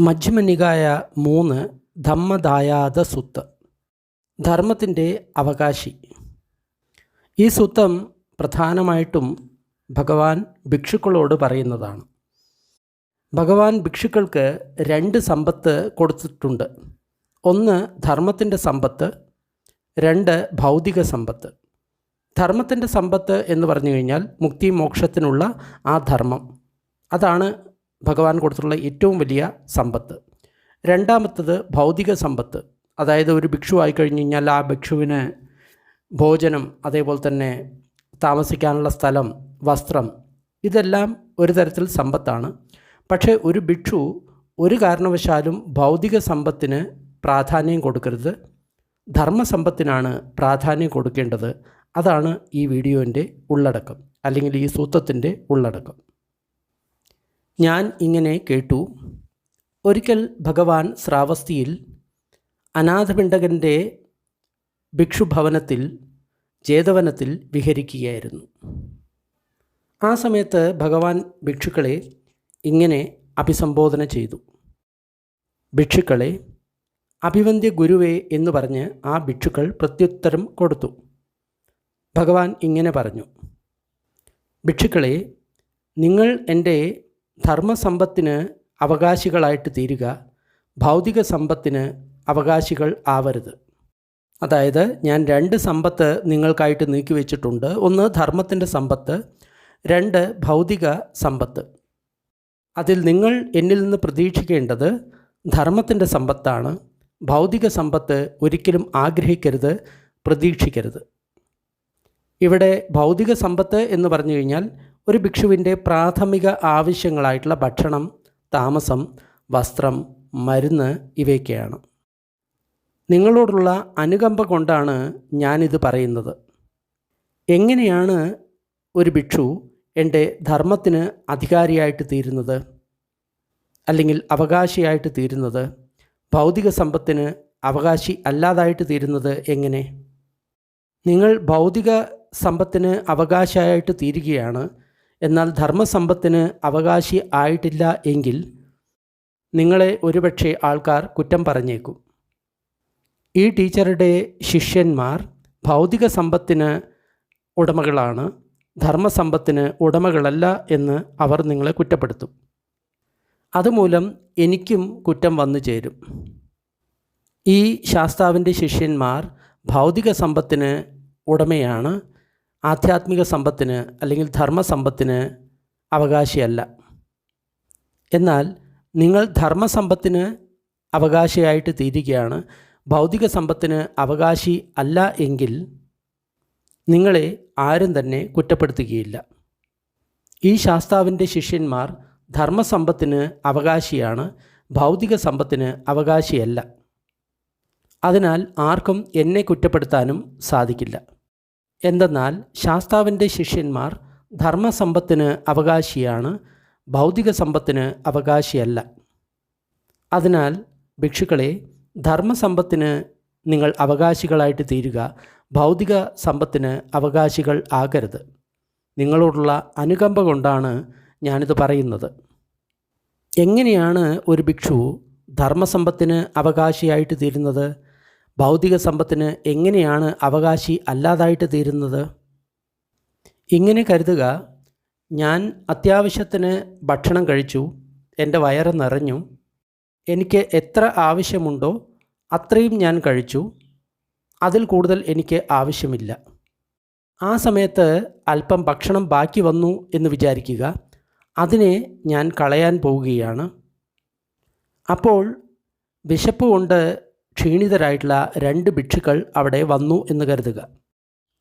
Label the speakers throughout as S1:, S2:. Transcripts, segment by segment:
S1: മജ്മനികായ മൂന്ന് ധമ്മദായാത സുത്ത് ധർമ്മത്തിന്റെ അവകാശി. ഈ സുത്തം പ്രധാനമായിട്ടും ഭഗവാൻ ഭിക്ഷുക്കളോട് പറയുന്നതാണ്. ഭഗവാൻ ഭിക്ഷുക്കൾക്ക് രണ്ട് സമ്പത്ത് കൊടുത്തിട്ടുണ്ട്. ഒന്ന് ധർമ്മത്തിന്റെ സമ്പത്ത് രണ്ട് ഭൗതിക സമ്പത്ത്. ധർമ്മത്തിന്റെ സമ്പത്ത് എന്ന് പറഞ്ഞു കഴിഞ്ഞാൽ മുക്തി മോക്ഷത്തിനുള്ള ആ ധർമ്മം. അതാണ് ഭഗവാൻ കൊടുത്തിട്ടുള്ള ഏറ്റവും വലിയ സമ്പത്ത്. രണ്ടാമത്തത് ഭൗതിക സമ്പത്ത്. അതായത് ഒരു ഭിക്ഷു ആയി കഴിഞ്ഞ് കഴിഞ്ഞാൽ ആ ഭിക്ഷുവിന് ഭോജനം അതേപോലെ തന്നെ താമസിക്കാനുള്ള സ്ഥലം വസ്ത്രം ഇതെല്ലാം ഒരു തരത്തിൽ സമ്പത്താണ്. പക്ഷേ ഒരു ഭിക്ഷു ഒരു കാരണവശാലും ഭൗതിക സമ്പത്തിന് പ്രാധാന്യം കൊടുക്കരുത്. ധർമ്മസമ്പത്തിനാണ് പ്രാധാന്യം കൊടുക്കേണ്ടത്. അതാണ് ഈ വീഡിയോന്റെ ഉള്ളടക്കം അല്ലെങ്കിൽ ഈ സൂത്രത്തിന്റെ ഉള്ളടക്കം. ഞാൻ ഇങ്ങനെ കേട്ടു ഒരിക്കൽ ഭഗവാൻ ശ്രാവസ്തിയിൽ അനാഥപിണ്ടകന്റെ ഭിക്ഷുഭവനത്തിൽ ജേതവനത്തിൽ വിഹരിക്കുകയായിരുന്നു. ആ സമയത്ത് ഭഗവാൻ ഭിക്ഷുക്കളെ ഇങ്ങനെ അഭിസംബോധന ചെയ്തു. ഭിക്ഷുക്കളെ അഭിവന്ദ്യ ഗുരുവേ എന്ന് പറഞ്ഞ് ആ ഭിക്ഷുക്കൾ പ്രത്യുത്തരം കൊടുത്തു. ഭഗവാൻ ഇങ്ങനെ പറഞ്ഞു ഭിക്ഷുക്കളെ നിങ്ങൾ എന്റെ ധർമ്മസമ്പത്തിന് അവകാശികളായിട്ട് തീരുക ഭൗതിക സമ്പത്തിന് അവകാശികൾ ആവരുത്. അതായത് ഞാൻ രണ്ട് സമ്പത്ത് നിങ്ങൾക്കായിട്ട് നീക്കി വെച്ചിട്ടുണ്ട്. ഒന്ന് ധർമ്മത്തിന്റെ സമ്പത്ത് രണ്ട് ഭൗതിക സമ്പത്ത്. അതിൽ നിങ്ങൾ എന്നിൽ നിന്ന് പ്രതീക്ഷിക്കേണ്ടത് ധർമ്മത്തിന്റെ സമ്പത്താണ്. ഭൗതിക സമ്പത്ത് ഒരിക്കലും ആഗ്രഹിക്കരുത് പ്രതീക്ഷിക്കരുത്. ഇവിടെ ഭൗതിക സമ്പത്ത് എന്ന് പറഞ്ഞു കഴിഞ്ഞാൽ ഒരു ഭിക്ഷുവിന്റെ പ്രാഥമിക ആവശ്യങ്ങളായിട്ടുള്ള ഭക്ഷണം താമസം വസ്ത്രം മരുന്ന് ഇവയൊക്കെയാണ്. നിങ്ങളോടുള്ള അനുകമ്പ കൊണ്ടാണ് ഞാനിത് പറയുന്നത്. എങ്ങനെയാണ് ഒരു ഭിക്ഷു എന്റെ ധർമ്മത്തിന് അധികാരിയായിട്ട് തീരുന്നത്? അല്ലെങ്കിൽ അവകാശിയായിട്ട് തീരുന്നത്? ഭൗതിക സമ്പത്തിന് അവകാശി അല്ലാതായിട്ട് തീരുന്നത് എങ്ങനെ? നിങ്ങൾ ഭൗതിക സമ്പത്തിന് അവകാശമായിട്ട് തീരുകയാണ് എന്നാൽ ധർമ്മസമ്പത്തിന് അവകാശി ആയിട്ടില്ല എങ്കിൽ നിങ്ങളെ ഒരുപക്ഷെ ആൾക്കാർ കുറ്റം പറഞ്ഞേക്കും. ഈ ടീച്ചറുടെ ശിഷ്യന്മാർ ഭൗതിക സമ്പത്തിന് ഉടമകളാണ്. ധർമ്മസമ്പത്തിന് ഉടമകളല്ല എന്ന് അവർ നിങ്ങളെ കുറ്റപ്പെടുത്തും. അതുമൂലം എനിക്കും കുറ്റം വന്നു ചേരും. ഈ ശാസ്താവിന്റെ ശിഷ്യന്മാർ ഭൗതിക സമ്പത്തിന് ഉടമയാണ്. ആധ്യാത്മിക സമ്പത്തിന് അല്ലെങ്കിൽ ധർമ്മസമ്പത്തിന് അവകാശിയല്ല. എന്നാൽ നിങ്ങൾ ധർമ്മസമ്പത്തിന് അവകാശിയായിട്ട് തീരുകയാണ് ഭൗതിക സമ്പത്തിന് അവകാശി അല്ല എങ്കിൽ നിങ്ങളെ ആരും തന്നെ കുറ്റപ്പെടുത്തുകയില്ല. ഈ ശാസ്താവിന്റെ ശിഷ്യന്മാർ ധർമ്മസമ്പത്തിന് അവകാശിയാണ് ഭൗതിക സമ്പത്തിന് അവകാശിയല്ല. അതിനാൽ ആർക്കും എന്നെ കുറ്റപ്പെടുത്താനും സാധിക്കില്ല. എന്തെന്നാൽ ശാസ്താവിന്റെ ശിഷ്യന്മാർ ധർമ്മസമ്പത്തിന് അവകാശിയാണ് ഭൗതിക സമ്പത്തിന് അവകാശിയല്ല. അതിനാൽ ഭിക്ഷുക്കളെ ധർമ്മസമ്പത്തിന് നിങ്ങൾ അവകാശികളായിട്ട് തീരുക ഭൗതിക സമ്പത്തിന് അവകാശികൾ ആകരുത്. നിങ്ങളോടുള്ള അനുകമ്പ കൊണ്ടാണ് ഞാനിത് പറയുന്നത്. എങ്ങനെയാണ് ഒരു ഭിക്ഷു ധർമ്മസമ്പത്തിന് അവകാശിയായിട്ട് തീരുന്നത്? ഭൗതിക സമ്പത്തിന് എങ്ങനെയാണ് അവകാശി അല്ലാതായിട്ട് തീരുന്നത്? ഇങ്ങനെ കരുതുക ഞാൻ അത്യാവശ്യത്തിന് ഭക്ഷണം കഴിച്ചു എന്റെ വയറ് നിറഞ്ഞു എനിക്ക് എത്ര ആവശ്യമുണ്ടോ അത്രയും ഞാൻ കഴിച്ചു അതിൽ കൂടുതൽ എനിക്ക് ആവശ്യമില്ല. ആ സമയത്ത് അല്പം ഭക്ഷണം ബാക്കി വന്നു എന്ന് വിചാരിക്കുക അതിനെ ഞാൻ കളയാൻ പോവുകയാണ്. അപ്പോൾ വിശപ്പ് കൊണ്ട് ക്ഷീണിതരായിട്ടുള്ള രണ്ട് ഭിക്ഷുക്കൾ അവിടെ വന്നു എന്ന് കരുതുക.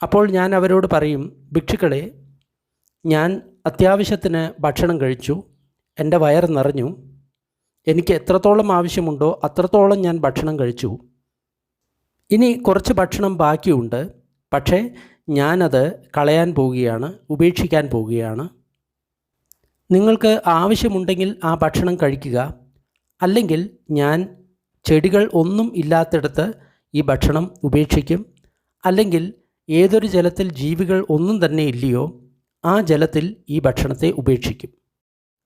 S1: അപ്പോൾ ഞാൻ അവരോട് പറയും ഭിക്ഷുക്കളെ ഞാൻ അത്യാവശ്യത്തിന് ഭക്ഷണം കഴിച്ചു എന്റെ വയർ നിറഞ്ഞു എനിക്ക് എത്രത്തോളം ആവശ്യമുണ്ടോ അത്രത്തോളം ഞാൻ ഭക്ഷണം കഴിച്ചു. ഇനി കുറച്ച് ഭക്ഷണം ബാക്കിയുണ്ട് പക്ഷേ ഞാനത് കളയാൻ പോവുകയാണ് ഉപേക്ഷിക്കാൻ പോവുകയാണ്. നിങ്ങൾക്ക് ആവശ്യമുണ്ടെങ്കിൽ ആ ഭക്ഷണം കഴിക്കുക അല്ലെങ്കിൽ ഞാൻ ചെടികൾ ഒന്നും ഇല്ലാത്തിടത്ത് ഈ ഭക്ഷണം ഉപേക്ഷിക്കും. അല്ലെങ്കിൽ ഏതൊരു ജലത്തിൽ ജീവികൾ ഒന്നും തന്നെ ഇല്ലയോ ആ ജലത്തിൽ ഈ ഭക്ഷണത്തെ ഉപേക്ഷിക്കും.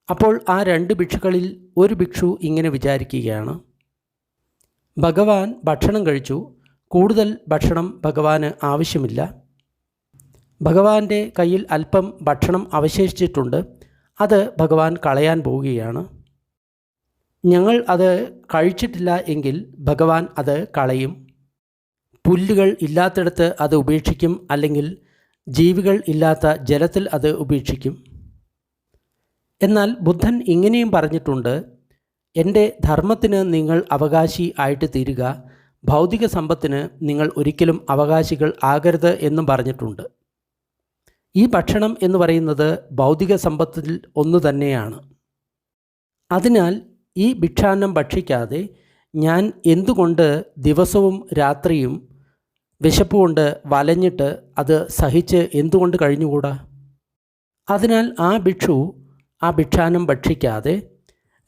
S1: അപ്പോൾ ആ രണ്ട് ഭിക്ഷുക്കളിൽ ഒരു ഭിക്ഷു ഇങ്ങനെ വിചാരിക്കുകയാണ്. ഭഗവാൻ ഭക്ഷണം കഴിച്ചു. കൂടുതൽ ഭക്ഷണം ഭഗവാന് ആവശ്യമില്ല. ഭഗവാന്റെ കയ്യിൽ അല്പം ഭക്ഷണം അവശേഷിച്ചിട്ടുണ്ട്. അത് ഭഗവാൻ കളയാൻ പോവുകയാണ്. ഞങ്ങൾ അത് കഴിച്ചിട്ടില്ല എങ്കിൽ ഭഗവാൻ അത് കളയും. പുല്ലുകൾ ഇല്ലാത്തിടത്ത് അത് ഉപേക്ഷിക്കും അല്ലെങ്കിൽ ജീവികൾ ഇല്ലാത്ത ജലത്തിൽ അത് ഉപേക്ഷിക്കും. എന്നാൽ ബുദ്ധൻ ഇങ്ങനെയും പറഞ്ഞിട്ടുണ്ട് എന്റെ ധർമ്മത്തിന് നിങ്ങൾ അവകാശി ആയിട്ട് തീരുക ഭൗതിക സമ്പത്തിന് നിങ്ങൾ ഒരിക്കലും അവകാശികൾ ആകരുത് എന്നും പറഞ്ഞിട്ടുണ്ട്. ഈ ഭക്ഷണം എന്ന് പറയുന്നത് ഭൗതിക സമ്പത്തിൽ ഒന്ന് തന്നെയാണ്. അതിനാൽ ഈ ഭിക്ഷാന്നം ഭക്ഷിക്കാതെ ഞാൻ എന്തുകൊണ്ട് ദിവസവും രാത്രിയും വിശപ്പ് കൊണ്ട് വലഞ്ഞിട്ട് അത് സഹിച്ച് എന്തുകൊണ്ട് കഴിഞ്ഞുകൂടാ? അതിനാൽ ആ ഭിക്ഷു ആ ഭിക്ഷാനം ഭക്ഷിക്കാതെ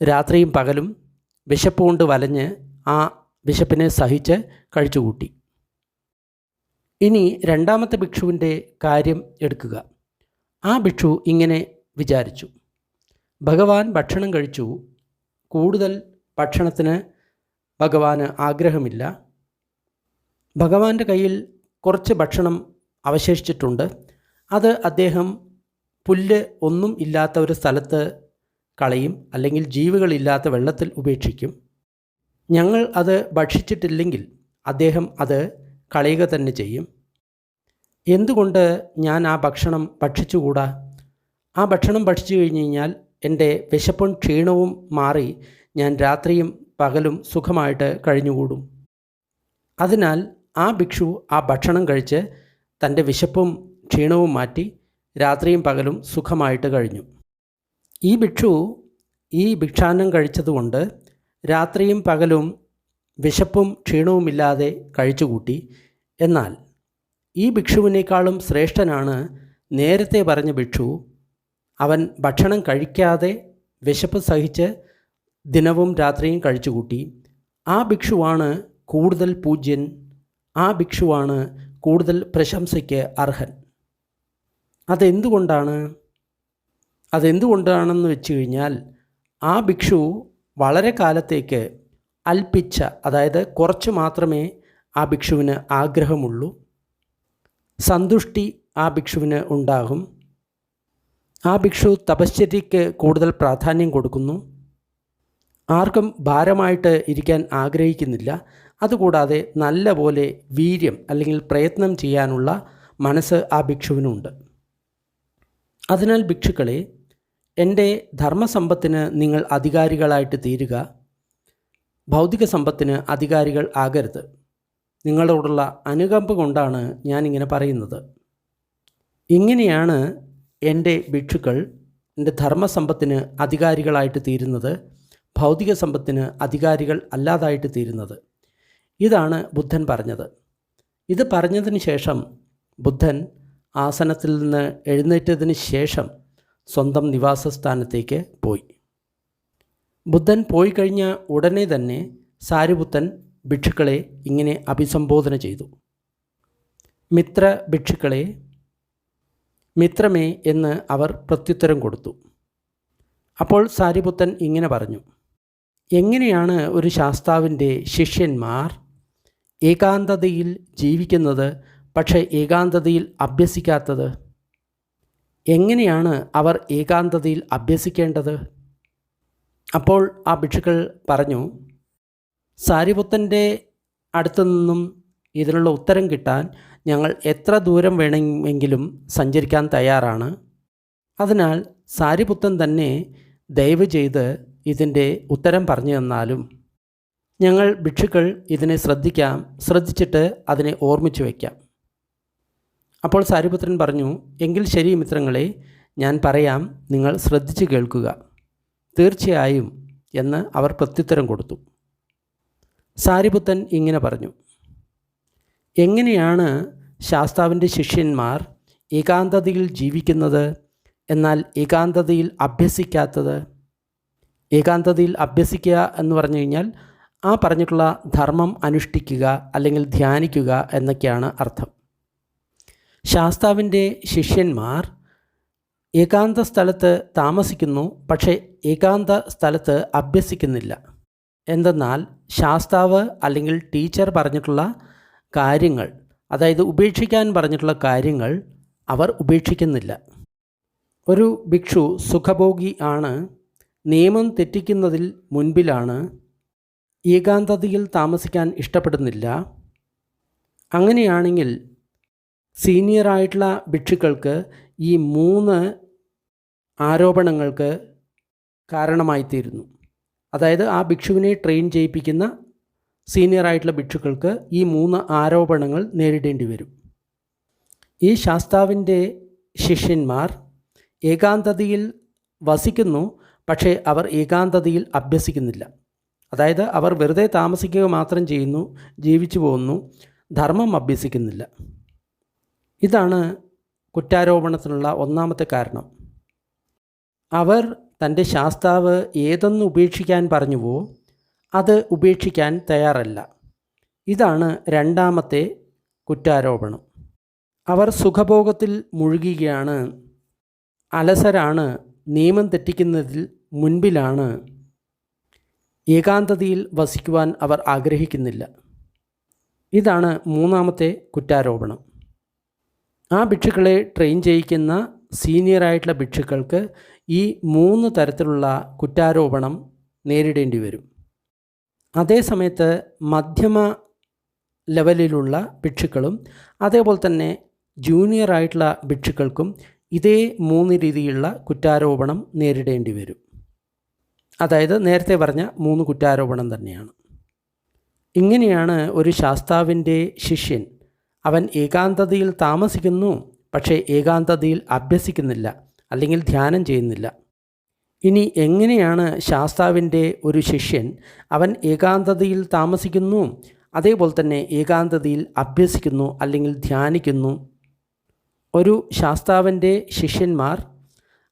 S1: രാത്രിയും പകലും വിശപ്പ് കൊണ്ട് വലഞ്ഞ് ആ വിശപ്പിനെ സഹിച്ച് കഴിച്ചുകൂട്ടി. ഇനി രണ്ടാമത്തെ ഭിക്ഷുവിന്റെ കാര്യം എടുക്കുക. ആ ഭിക്ഷു ഇങ്ങനെ വിചാരിച്ചു. ഭഗവാൻ ഭക്ഷണം കഴിച്ചു. കൂടുതൽ ഭക്ഷണത്തിന് ഭഗവാന് ആഗ്രഹമില്ല. ഭഗവാന്റെ കയ്യിൽ കുറച്ച് ഭക്ഷണം അവശേഷിച്ചിട്ടുണ്ട്. അത് അദ്ദേഹം പുല്ല് ഒന്നും ഇല്ലാത്ത ഒരു സ്ഥലത്ത് കളയും അല്ലെങ്കിൽ ജീവികളില്ലാത്ത വെള്ളത്തിൽ ഉപേക്ഷിക്കും. ഞങ്ങൾ അത് ഭക്ഷിച്ചിട്ടില്ലെങ്കിൽ അദ്ദേഹം അത് കളയുക തന്നെ ചെയ്യും. എന്തുകൊണ്ട് ഞാൻ ആ ഭക്ഷണം ഭക്ഷിച്ചുകൂടാ? ആ ഭക്ഷണം ഭക്ഷിച്ചു കഴിഞ്ഞ് കഴിഞ്ഞാൽ എന്റെ വിശപ്പും ക്ഷീണവും മാറി ഞാൻ രാത്രിയും പകലും സുഖമായിട്ട് കഴിഞ്ഞുകൂടും. അതിനാൽ ആ ഭിക്ഷു ആ ഭക്ഷണം കഴിച്ച് തന്റെ വിശപ്പും ക്ഷീണവും മാറ്റി രാത്രിയും പകലും സുഖമായിട്ട് കഴിഞ്ഞു. ഈ ഭിക്ഷു ഈ ഭിക്ഷാന്നം കഴിച്ചതുകൊണ്ട് രാത്രിയും പകലും വിശപ്പും ക്ഷീണവുമില്ലാതെ കഴിച്ചുകൂട്ടി. എന്നാൽ ഈ ഭിക്ഷുവിനേക്കാളും ശ്രേഷ്ഠനാണ് നേരത്തെ പറഞ്ഞ ഭിക്ഷു അവൻ ഭക്ഷണം കഴിക്കാതെ വിശപ്പ് സഹിച്ച് ദിനവും രാത്രിയും കഴിച്ചുകൂട്ടി. ആ ഭിക്ഷുവാണ് കൂടുതൽ പൂജ്യൻ ആ ഭിക്ഷുവാണ് കൂടുതൽ പ്രശംസയ്ക്ക് അർഹൻ. അതെന്തുകൊണ്ടാണ്? അതെന്തുകൊണ്ടാണെന്ന് വെച്ച് കഴിഞ്ഞാൽ ആ ഭിക്ഷു വളരെ കാലത്തേക്ക് അൽപ്പിച്ച അതായത് കുറച്ച് മാത്രമേ ആ ഭിക്ഷുവിന് ആഗ്രഹമുള്ളൂ. സന്തുഷ്ടി ആ ഭിക്ഷുവിന് ഉണ്ടാകും. ആ ഭിക്ഷു തപശ്ചര്യയ്ക്ക് കൂടുതൽ പ്രാധാന്യം കൊടുക്കുന്നു. ആർക്കും ഭാരമായിട്ട് ഇരിക്കാൻ ആഗ്രഹിക്കുന്നില്ല. അതുകൂടാതെ നല്ല പോലെ വീര്യം അല്ലെങ്കിൽ പ്രയത്നം ചെയ്യാനുള്ള മനസ്സ് ആ ഭിക്ഷുവിനുണ്ട്. അതിനാൽ ഭിക്ഷുക്കളെ എന്റെ ധർമ്മസമ്പത്തിന് നിങ്ങൾ അധികാരികളായിട്ട് തീരുക. ഭൗതിക സമ്പത്തിന് അധികാരികൾ ആകരുത്. നിങ്ങളോടുള്ള അനുകമ്പ കൊണ്ടാണ് ഞാനിങ്ങനെ പറയുന്നത്. ഇങ്ങനെയാണ് എന്റെ ഭിക്ഷുക്കൾ എന്റെ ധർമ്മസമ്പത്തിന് അധികാരികളായിട്ട് തീരുന്നത് ഭൗതിക സമ്പത്തിന് അധികാരികൾ അല്ലാതായിട്ട് തീരുന്നത്. ഇതാണ് ബുദ്ധൻ പറഞ്ഞത്. ഇത് പറഞ്ഞതിന് ശേഷം ബുദ്ധൻ ആസനത്തിൽ നിന്ന് എഴുന്നേറ്റതിന് ശേഷം സ്വന്തം നിവാസസ്ഥാനത്തേക്ക് പോയി. ബുദ്ധൻ പോയി കഴിഞ്ഞ ഉടനെ തന്നെ സാരിപുത്തൻ ഭിക്ഷുക്കളെ ഇങ്ങനെ അഭിസംബോധന ചെയ്തു. മിത്ര ഭിക്ഷുക്കളെ മിത്രമേ എന്ന് അവർ പ്രത്യുത്തരം കൊടുത്തു. അപ്പോൾ സാരിപുത്തൻ ഇങ്ങനെ പറഞ്ഞു എങ്ങനെയാണ് ഒരു ശാസ്താവിന്റെ ശിഷ്യന്മാർ ഏകാന്തതയിൽ ജീവിക്കുന്നത് പക്ഷേ ഏകാന്തതയിൽ അഭ്യസിക്കാത്തത്? എങ്ങനെയാണ് അവർ ഏകാന്തതയിൽ അഭ്യസിക്കേണ്ടത്? അപ്പോൾ ആ ഭിക്ഷുക്കൾ പറഞ്ഞു സാരിപുത്തന്റെ അടുത്തു നിന്നും ഇതിനുള്ള ഉത്തരം കിട്ടാൻ ഞങ്ങൾ എത്ര ദൂരം വേണമെങ്കിലും സഞ്ചരിക്കാൻ തയ്യാറാണ്. അതിനാൽ സാരിപുത്തൻ തന്നെ ദയവ് ചെയ്ത് ഇതിന്റെ ഉത്തരം പറഞ്ഞു തന്നാലും. ഞങ്ങൾ ഭിക്ഷുക്കൾ ഇതിനെ ശ്രദ്ധിക്കാം ശ്രദ്ധിച്ചിട്ട് അതിനെ ഓർമ്മിച്ചു വയ്ക്കാം. അപ്പോൾ സാരിപുത്രൻ പറഞ്ഞു എങ്കിൽ ശരി മിത്രങ്ങളെ ഞാൻ പറയാം നിങ്ങൾ ശ്രദ്ധിച്ച് കേൾക്കുക. തീർച്ചയായും എന്ന് അവർ പ്രത്യുത്തരം കൊടുത്തു. സാരിപുത്തൻ ഇങ്ങനെ പറഞ്ഞു. എങ്ങനെയാണ് ശാസ്താവിന്റെ ശിഷ്യന്മാർ ഏകാന്തതയിൽ ജീവിക്കുന്നത്? എന്നാൽ ഏകാന്തതയിൽ അഭ്യസിക്കാത്തത്? ഏകാന്തതയിൽ അഭ്യസിക്കുക എന്ന് പറഞ്ഞു കഴിഞ്ഞാൽ ആ പറഞ്ഞിട്ടുള്ള ധർമ്മം അനുഷ്ഠിക്കുക അല്ലെങ്കിൽ ധ്യാനിക്കുക എന്നൊക്കെയാണ് അർത്ഥം. ശാസ്താവിന്റെ ശിഷ്യന്മാർ ഏകാന്ത സ്ഥലത്ത് താമസിക്കുന്നു പക്ഷേ ഏകാന്ത സ്ഥലത്ത് അഭ്യസിക്കുന്നില്ല. എന്തെന്നാൽ ശാസ്താവ് അല്ലെങ്കിൽ ടീച്ചർ പറഞ്ഞിട്ടുള്ള കാര്യങ്ങൾ അതായത് ഉപേക്ഷിക്കാൻ പറഞ്ഞിട്ടുള്ള കാര്യങ്ങൾ അവർ ഉപേക്ഷിക്കുന്നില്ല. ഒരു ഭിക്ഷു സുഖഭോഗി ആണ് നിയമം തെറ്റിക്കുന്നതിൽ മുൻപിലാണ് ഏകാന്തതയിൽ താമസിക്കാൻ ഇഷ്ടപ്പെടുന്നില്ല. അങ്ങനെയാണെങ്കിൽ സീനിയറായിട്ടുള്ള ഭിക്ഷുക്കൾക്ക് ഈ മൂന്ന് ആരോപണങ്ങൾക്ക് കാരണമായിത്തീരുന്നു. അതായത് ആ ഭിക്ഷുവിനെ ട്രെയിൻ ചെയ്യിപ്പിക്കുന്ന സീനിയറായിട്ടുള്ള ഭിക്ഷുക്കൾക്ക് ഈ മൂന്ന് ആരോപണങ്ങൾ നേരിടേണ്ടി വരും. ഈ ശാസ്താവിന്റെ ശിഷ്യന്മാർ ഏകാന്തതയിൽ വസിക്കുന്നു പക്ഷേ അവർ ഏകാന്തതയിൽ അഭ്യസിക്കുന്നില്ല. അതായത് അവർ വെറുതെ താമസിക്കുക മാത്രം ചെയ്യുന്നു ജീവിച്ചു പോകുന്നു ധർമ്മം അഭ്യസിക്കുന്നില്ല. ഇതാണ് കുറ്റാരോപണത്തിനുള്ള ഒന്നാമത്തെ കാരണം. അവർ തന്റെ ശാസ്താവ് ഏതൊന്ന് ഉപേക്ഷിക്കാൻ പറഞ്ഞുവോ അത് ഉപേക്ഷിക്കാൻ തയ്യാറല്ല. ഇതാണ് രണ്ടാമത്തെ കുറ്റാരോപണം. അവർ സുഖഭോഗത്തിൽ മുഴുകുകയാണ് അലസരാണ്. നിയമം തെറ്റിക്കുന്നതിൽ മുൻപിലാണ്. ഏകാന്തതയിൽ വസിക്കുവാൻ അവർ ആഗ്രഹിക്കുന്നില്ല. ഇതാണ് മൂന്നാമത്തെ കുറ്റാരോപണം. ആ ഭിക്ഷുക്കളെ ട്രെയിൻ ചെയ്യിക്കുന്ന സീനിയറായിട്ടുള്ള ഭിക്ഷുക്കൾക്ക് ഈ മൂന്ന് തരത്തിലുള്ള കുറ്റാരോപണം നേരിടേണ്ടി വരും. അതേസമയത്ത് മധ്യമ ലെവലിലുള്ള ഭിക്ഷുക്കളും അതേപോലെ തന്നെ ജൂനിയർ ആയിട്ടുള്ള ഭിക്ഷുക്കൾക്കും ഇതേ മൂന്ന് രീതിയിലുള്ള കുറ്റാരോപണം നേരിടേണ്ടി വരും. അതായത് നേരത്തെ പറഞ്ഞ മൂന്ന് കുറ്റാരോപണം തന്നെയാണ്. ഇങ്ങനെയാണ് ഒരു ശാസ്താവിന്റെ ശിഷ്യൻ അവൻ ഏകാന്തതയിൽ താമസിക്കുന്നു പക്ഷേ ഏകാന്തതയിൽ അഭ്യസിക്കുന്നില്ല അല്ലെങ്കിൽ ധ്യാനം ചെയ്യുന്നില്ല. ഇനി എങ്ങനെയാണ് ശാസ്താവിന്റെ ഒരു ശിഷ്യൻ? അവൻ ഏകാന്തതയിൽ താമസിക്കുന്നു അതേപോലെ തന്നെ ഏകാന്തതയിൽ അഭ്യസിക്കുന്നു അല്ലെങ്കിൽ ധ്യാനിക്കുന്നു. ഒരു ശാസ്താവിന്റെ ശിഷ്യന്മാർ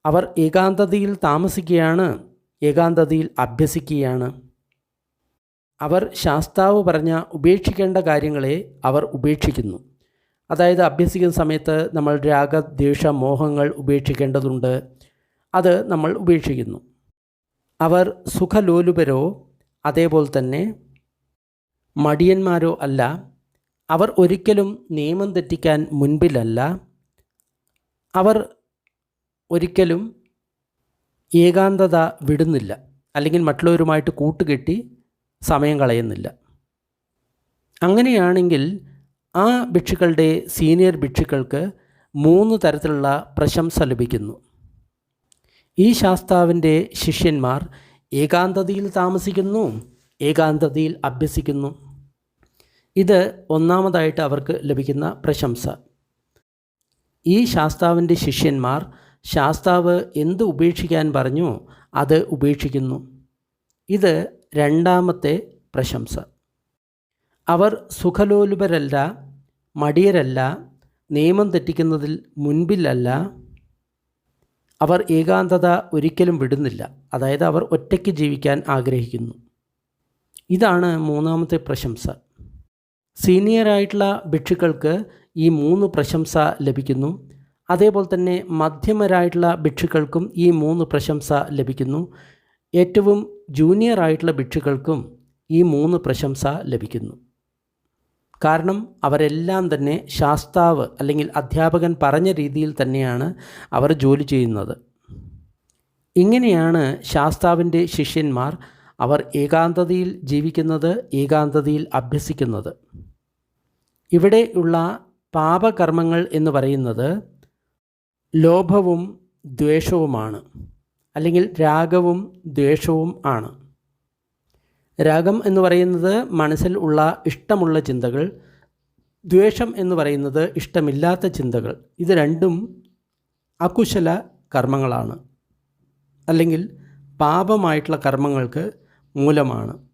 S1: അവർ ഏകാന്തതയിൽ താമസിക്കുകയാണ് ഏകാന്തതയിൽ അഭ്യസിക്കുകയാണ്. അവർ ശാസ്താവ് പറഞ്ഞ ഉപേക്ഷിക്കേണ്ട കാര്യങ്ങളെ അവർ ഉപേക്ഷിക്കുന്നു. അതായത് അഭ്യസിക്കുന്ന സമയത്ത് നമ്മൾ രാഗ ദ്വേഷ മോഹങ്ങൾ ഉപേക്ഷിക്കേണ്ടതുണ്ട്. അത് നമ്മൾ ഉപേക്ഷിക്കുന്നു. അവർ സുഖലോലുപരോ അതേപോലെ തന്നെ മടിയന്മാരോ അല്ല. അവർ ഒരിക്കലും നിയമം തെറ്റിക്കാൻ മുൻപിലല്ല. അവർ ഒരിക്കലും ഏകാന്തത വിടുന്നില്ല. അല്ലെങ്കിൽ മറ്റുള്ളവരുമായിട്ട് കൂട്ടുകെട്ടി സമയം കളയുന്നില്ല. അങ്ങനെയാണെങ്കിൽ ആ ഭിക്ഷുക്കളുടെ സീനിയർ ഭിക്ഷുക്കൾക്ക് മൂന്ന് തരത്തിലുള്ള പ്രശംസ ലഭിക്കുന്നു. ഈ ശാസ്താവിന്റെ ശിഷ്യന്മാർ ഏകാന്തതയിൽ താമസിക്കുന്നു ഏകാന്തതയിൽ അഭ്യസിക്കുന്നു. ഇത് ഒന്നാമതായിട്ട് അവർക്ക് ലഭിക്കുന്ന പ്രശംസ. ഈ ശാസ്താവിന്റെ ശിഷ്യന്മാർ ശാസ്താവ് എന്ത് ഉപേക്ഷിക്കാൻ പറഞ്ഞു അത് ഉപേക്ഷിക്കുന്നു. ഇത് രണ്ടാമത്തെ പ്രശംസ. അവർ സുഖലോലുപരല്ല മടിയരല്ല നിയമം തെറ്റിക്കുന്നതിൽ മുൻപിലല്ല അവർ ഏകാന്തത ഒരിക്കലും വിടുന്നില്ല. അതായത് അവർ ഒറ്റയ്ക്ക് ജീവിക്കാൻ ആഗ്രഹിക്കുന്നു. ഇതാണ് മൂന്നാമത്തെ പ്രശംസ. സീനിയറായിട്ടുള്ള ഭിക്ഷുക്കൾക്ക് ഈ മൂന്ന് പ്രശംസ ലഭിക്കുന്നു. അതേപോലെ തന്നെ മധ്യമരായിട്ടുള്ള ഭിക്ഷുക്കൾക്കും ഈ മൂന്ന് പ്രശംസ ലഭിക്കുന്നു. ഏറ്റവും ജൂനിയറായിട്ടുള്ള ഭിക്ഷുക്കൾക്കും ഈ മൂന്ന് പ്രശംസ ലഭിക്കുന്നു. കാരണം അവരെല്ലാം തന്നെ ശാസ്താവ് അല്ലെങ്കിൽ അധ്യാപകൻ പറഞ്ഞ രീതിയിൽ തന്നെയാണ് അവർ ജോലി ചെയ്യുന്നത്. ഇങ്ങനെയാണ് ശാസ്താവിന്റെ ശിഷ്യന്മാർ അവർ ഏകാന്തതയിൽ ജീവിക്കുന്നത് ഏകാന്തതയിൽ അഭ്യസിക്കുന്നത്. ഇവിടെയുള്ള പാപകർമ്മങ്ങൾ എന്ന് പറയുന്നത് ലോഭവും ദ്വേഷവുമാണ് അല്ലെങ്കിൽ രാഗവും ദ്വേഷവും ആണ്. രാഗം എന്ന് പറയുന്നത് മനസ്സിൽ ഉള്ള ഇഷ്ടമുള്ള ചിന്തകൾ ദ്വേഷം എന്ന് പറയുന്നത് ഇഷ്ടമില്ലാത്ത ചിന്തകൾ. ഇത് രണ്ടും അകുശല കർമ്മങ്ങളാണ്. അല്ലെങ്കിൽ പാപമായിട്ടുള്ള കർമ്മങ്ങൾക്ക് മൂലമാണ്.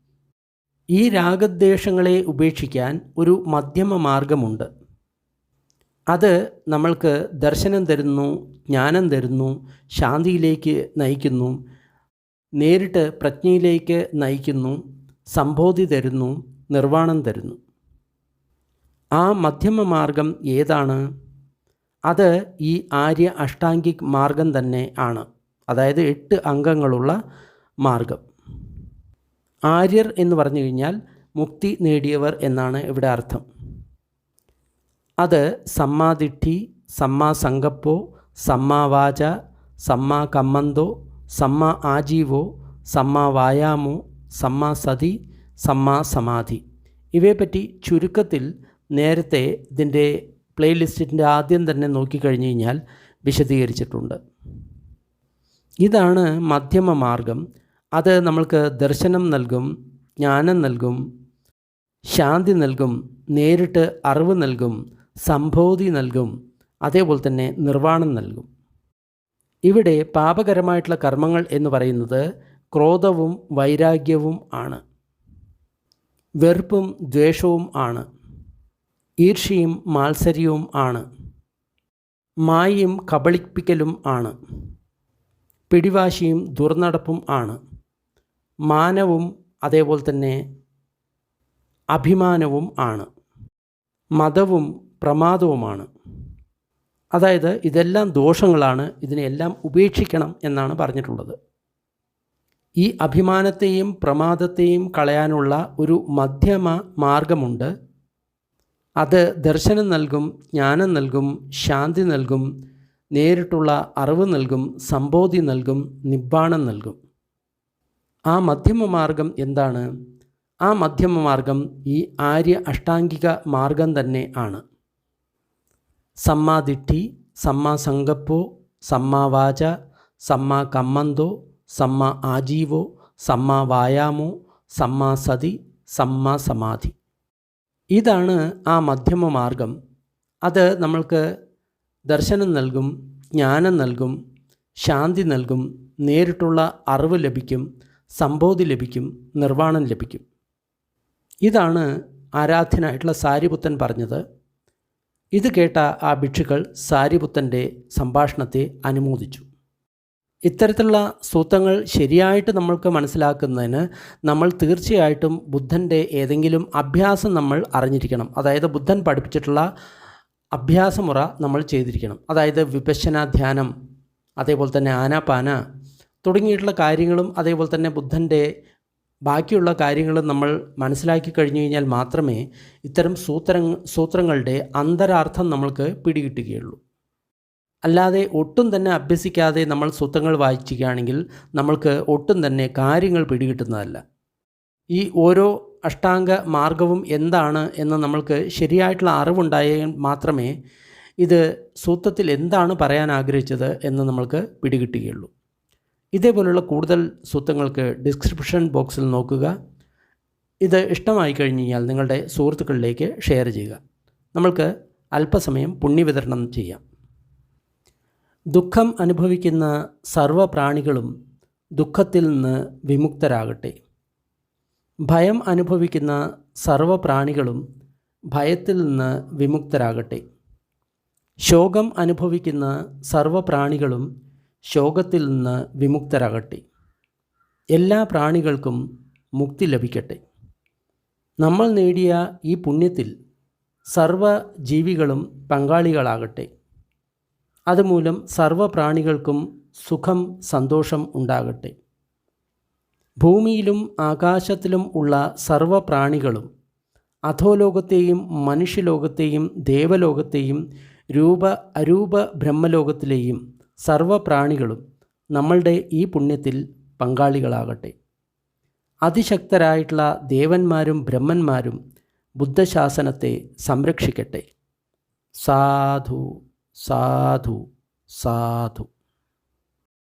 S1: ഈ രാഗദ്വേഷങ്ങളെ ഉപേക്ഷിക്കാൻ ഒരു മധ്യമ മാർഗമുണ്ട്. അത് നമ്മൾക്ക് ദർശനം തരുന്നു ജ്ഞാനം തരുന്നു ശാന്തിയിലേക്ക് നയിക്കുന്നു നേരിട്ട് പ്രജ്ഞയിലേക്ക് നയിക്കുന്നു സംബോധി തരുന്നു നിർവാണം തരുന്നു. ആ മധ്യമ മാർഗം ഏതാണ്? അത് ഈ ആര്യ അഷ്ടാംഗിക് മാർഗം തന്നെ ആണ്. അതായത് എട്ട് അംഗങ്ങളുള്ള മാർഗം. ആര്യർ എന്ന് പറഞ്ഞു കഴിഞ്ഞാൽ മുക്തി നേടിയവർ എന്നാണ് ഇവിടെ അർത്ഥം. അത് സമ്മാദിഠി സമ്മാസംഗപ്പോ സമ്മാവാച സമ്മാ വാച സമ്മാ ആജീവോ സമ്മാ വായാമോ സമ്മാ സതി സമ്മാ സമാധി. ഇവയെപ്പറ്റി ചുരുക്കത്തിൽ നേരത്തെ ഇതിന്റെ പ്ലേലിസ്റ്റിന്റെ ആദ്യം തന്നെ നോക്കിക്കഴിഞ്ഞ് കഴിഞ്ഞാൽ വിശദീകരിച്ചിട്ടുണ്ട്. ഇതാണ് മധ്യമ മാർഗം. അത് നമ്മൾക്ക് ദർശനം നൽകും ജ്ഞാനം നൽകും ശാന്തി നൽകും നേരിട്ട് അറിവ് നൽകും സംബോധി നൽകും അതേപോലെ തന്നെ നിർവാണം നൽകും. ഇവിടെ പാപകരമായിട്ടുള്ള കർമ്മങ്ങൾ എന്ന് പറയുന്നത് ക്രോധവും വൈരാഗ്യവും ആണ്. വെറുപ്പും ദ്വേഷവും ആണ്. ഈർഷ്യയും മാത്സര്യവും ആണ്. മായയും കബളിപ്പിക്കലും ആണ്. പിടിവാശിയും ദുർനടപ്പും ആണ്. മാനവും അതേപോലെ തന്നെ അഭിമാനവും ആണ്. മതവും പ്രമാദവുമാണ്. അതായത് ഇതെല്ലാം ദോഷങ്ങളാണ് ഇതിനെല്ലാം ഉപേക്ഷിക്കണം എന്നാണ് പറഞ്ഞിട്ടുള്ളത്. ഈ അഭിമാനത്തെയും പ്രമാദത്തെയും കളയാനുള്ള ഒരു മധ്യമ മാർഗമുണ്ട്. അത് ദർശനം നൽകും ജ്ഞാനം നൽകും ശാന്തി നൽകും നേരിട്ടുള്ള അറിവ് നൽകും സംബോധി നൽകും നിബ്ബാണം നൽകും. ആ മധ്യമ മാർഗം എന്താണ്? ആ മധ്യമ മാർഗം ഈ ആര്യ അഷ്ടാംഗിക മാർഗം തന്നെ ആണ്. സമ്മാദിഠി സമ്മാ സങ്കപ്പോ സമ്മാ വാച സമ്മാ കമ്മന്തോ സമ്മാ ആജീവോ സമ്മാ വായാമോ സമ്മാ സതി സമ്മാ സമാധി ഇതാണ് ആ മധ്യമ മാർഗം അത് നമ്മൾക്ക് ദർശനം നൽകും ജ്ഞാനം നൽകും ശാന്തി നൽകും നേരിട്ടുള്ള അറിവ് ലഭിക്കും സംബോധി ലഭിക്കും നിർവാണം ലഭിക്കും. ഇതാണ് ആരാധ്യനായിട്ടുള്ള സാരിപുത്തൻ പറഞ്ഞത്. ഇത് കേട്ട ആ ഭിക്ഷുക്കൾ സാരിപുത്തന്റെ സംഭാഷണത്തെ അനുമോദിച്ചു. ഇത്തരത്തിലുള്ള സൂത്രങ്ങൾ ശരിയായിട്ട് നമ്മൾക്ക് മനസ്സിലാക്കുന്നതിന് നമ്മൾ തീർച്ചയായിട്ടും ബുദ്ധന്റെ ഏതെങ്കിലും അഭ്യാസം നമ്മൾ അറിഞ്ഞിരിക്കണം. അതായത് ബുദ്ധൻ പഠിപ്പിച്ചിട്ടുള്ള അഭ്യാസമുറ നമ്മൾ ചെയ്തിരിക്കണം. അതായത് വിപശന ധ്യാനം അതേപോലെ തന്നെ ആനാപാന തുടങ്ങിയിട്ടുള്ള കാര്യങ്ങളും അതേപോലെ തന്നെ ബുദ്ധന്റെ ബാക്കിയുള്ള കാര്യങ്ങൾ നമ്മൾ മനസ്സിലാക്കി കഴിഞ്ഞു കഴിഞ്ഞാൽ മാത്രമേ ഇത്തരം സൂത്ര സൂത്രങ്ങളുടെ അന്തരാർത്ഥം നമ്മൾക്ക് പിടികിട്ടുകയുള്ളൂ. അല്ലാതെ ഒട്ടും തന്നെ അഭ്യസിക്കാതെ നമ്മൾ സൂത്രങ്ങൾ വായിക്കുകയാണെങ്കിൽ നമ്മൾക്ക് ഒട്ടും തന്നെ കാര്യങ്ങൾ പിടികിട്ടുന്നതല്ല. ഈ ഓരോ അഷ്ടാംഗ മാർഗവും എന്താണ് എന്ന് നമ്മൾക്ക് ശരിയായിട്ടുള്ള അറിവുണ്ടായാൽ മാത്രമേ ഇത് സൂത്രത്തിൽ എന്താണ് പറയാൻ ആഗ്രഹിച്ചത് എന്ന് നമ്മൾക്ക് പിടികിട്ടുകയുള്ളൂ. ഇതേപോലുള്ള കൂടുതൽ സൂത്രങ്ങൾക്ക് ഡിസ്ക്രിപ്ഷൻ ബോക്സിൽ നോക്കുക. ഇത് ഇഷ്ടമായി കഴിഞ്ഞ് കഴിഞ്ഞാൽ നിങ്ങളുടെ സുഹൃത്തുക്കളിലേക്ക് ഷെയർ ചെയ്യുക. നമ്മൾക്ക് അല്പസമയം പുണ്യവിതരണം ചെയ്യാം. ദുഃഖം അനുഭവിക്കുന്ന സർവ പ്രാണികളും ദുഃഖത്തിൽ നിന്ന് വിമുക്തരാകട്ടെ. ഭയം അനുഭവിക്കുന്ന സർവ പ്രാണികളും ഭയത്തിൽ നിന്ന് വിമുക്തരാകട്ടെ. ശോകം അനുഭവിക്കുന്ന സർവ പ്രാണികളും ശോകത്തിൽ നിന്ന് വിമുക്തരാകട്ടെ. എല്ലാ പ്രാണികൾക്കും മുക്തി ലഭിക്കട്ടെ. നമ്മൾ നേടിയ ഈ പുണ്യത്തിൽ സർവ ജീവികളും പങ്കാളികളാകട്ടെ. അതുമൂലം സർവ പ്രാണികൾക്കും സുഖം സന്തോഷം ഉണ്ടാകട്ടെ. ഭൂമിയിലും ആകാശത്തിലും ഉള്ള സർവ പ്രാണികളും അധോലോകത്തെയും മനുഷ്യലോകത്തെയും ദേവലോകത്തെയും രൂപ അരൂപ ബ്രഹ്മലോകത്തിലെയും സർവ പ്രാണികളും നമ്മളുടെ ഈ പുണ്യത്തിൽ പങ്കാളികളാകട്ടെ. അതിശക്തരായിട്ടുള്ള ദേവന്മാരും ബ്രഹ്മന്മാരും ബുദ്ധശാസനത്തെ സംരക്ഷിക്കട്ടെ. സാധു സാധു സാധു.